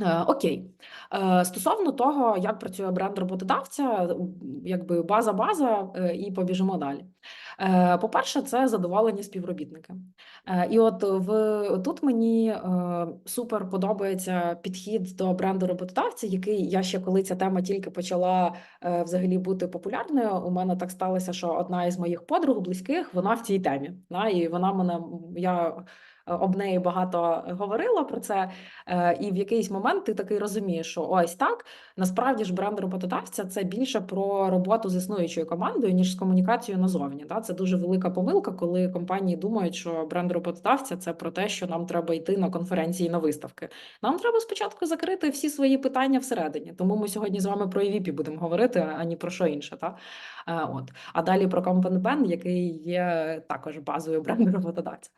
Е, Окей, Е, стосовно того, як працює бренд роботодавця, якби база база, е, і побіжимо далі. По-перше, це задоволені співробітники. І от в тут мені супер подобається підхід до бренду роботодавця, який я ще коли ця тема тільки почала взагалі бути популярною. У мене так сталося, що одна із моїх подруг близьких вона в цій темі. І вона мене я об неї багато говорила про це. Е, І в якийсь момент ти такий розумієш, що ось так насправді ж бренд роботодавця це більше про роботу з існуючою командою, ніж з комунікацією назовні. Да? Це дуже велика помилка, коли компанії думають, що бренд роботодавця це про те, що нам треба йти на конференції на виставки. Нам треба спочатку закрити всі свої питання всередині. Тому ми сьогодні з вами про EVP будемо говорити, а ні про що інше. Та? Е, От. А далі про Company який є також базою бренду роботодавця.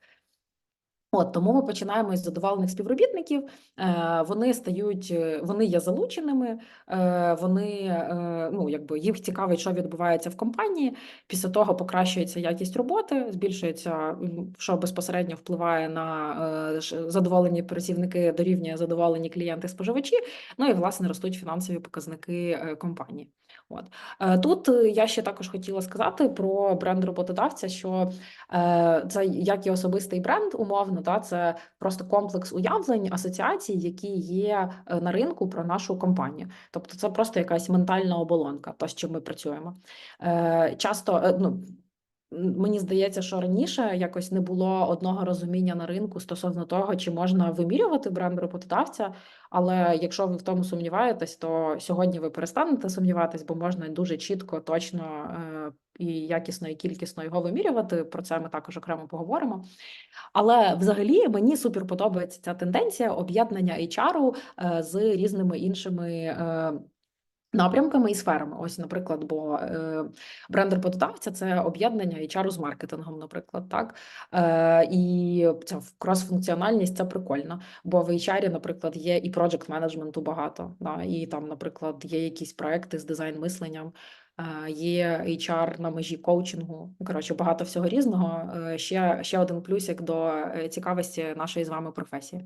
От тому ми починаємо із задоволених співробітників. Е, Вони стають, е, вони є залученими, е, вони ну якби їх цікавить, що відбувається в компанії. Після того покращується якість роботи, збільшується, що безпосередньо впливає на задоволені працівники, дорівнює задоволені клієнти споживачі. Ну і власне ростуть фінансові показники компанії. От тут я ще також хотіла сказати про бренд роботодавця, що Це як і особистий бренд, умовно, та це просто комплекс уявлень, асоціацій, які є е, на ринку про нашу компанію. Тобто, це просто якась ментальна оболонка, то з чим ми працюємо. Е, Часто е, ну. Мені здається, що раніше якось не було одного розуміння на ринку стосовно того, чи можна вимірювати бренд роботодавця. Але якщо ви в тому сумніваєтесь, то сьогодні ви перестанете сумніватись, бо можна дуже чітко, точно і якісно, і кількісно його вимірювати. Про це ми також окремо поговоримо. Але взагалі мені супер подобається ця тенденція об'єднання HR е, з різними іншими. Напрямками і сферами, ось, наприклад, бо е, бренд роботодавця це об'єднання HR з маркетингом, наприклад, так е, і ця крос-функціональність це прикольно. Бо в HR, наприклад, є і проджект менеджменту багато, да, і там, наприклад, є якісь проекти з дизайн мисленням, е, є HR на межі коучингу. Ну, Коротше, багато всього різного. Е, Ще, ще один плюсик до е, цікавості нашої з вами професії.